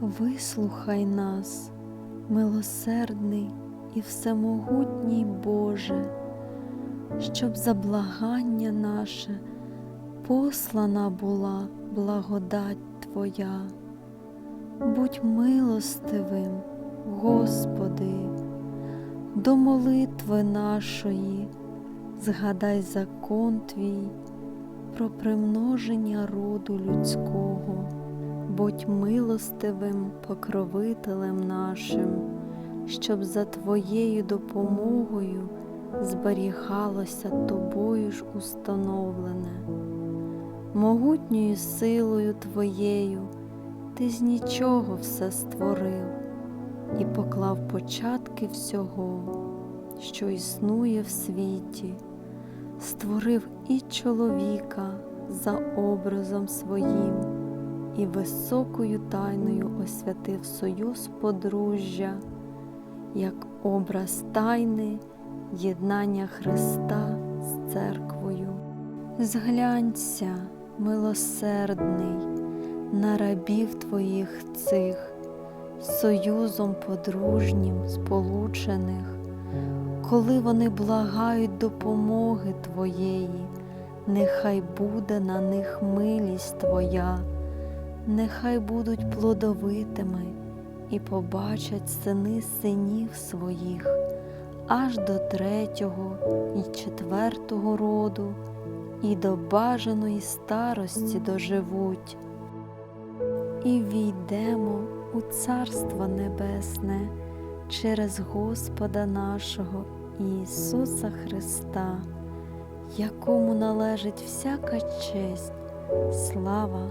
Вислухай нас, милосердний і всемогутній Боже, щоб за благання наше послана була благодать Твоя. Будь милостивим, Господи, до молитви нашої, згадай закон Твій про примноження роду людського, будь милостивим покровителем нашим, щоб за Твоєю допомогою зберігалося Тобою ж установлене. Могутньою силою Твоєю Ти з нічого все створив і поклав початки всього, що існує в світі, створив і чоловіка за образом своїм, і високою тайною освятив союз подружжя, як образ тайни єднання Христа з церквою. Зглянься, милосердний, на рабів твоїх цих, союзом подружнім сполучених, коли вони благають допомоги Твоєї, нехай буде на них милість Твоя, нехай будуть плодовитими і побачать сини синів своїх аж до третього і четвертого роду, і до бажаної старості доживуть, і війдемо у Царство Небесне через Господа нашого Ісуса Христа, якому належить всяка честь, слава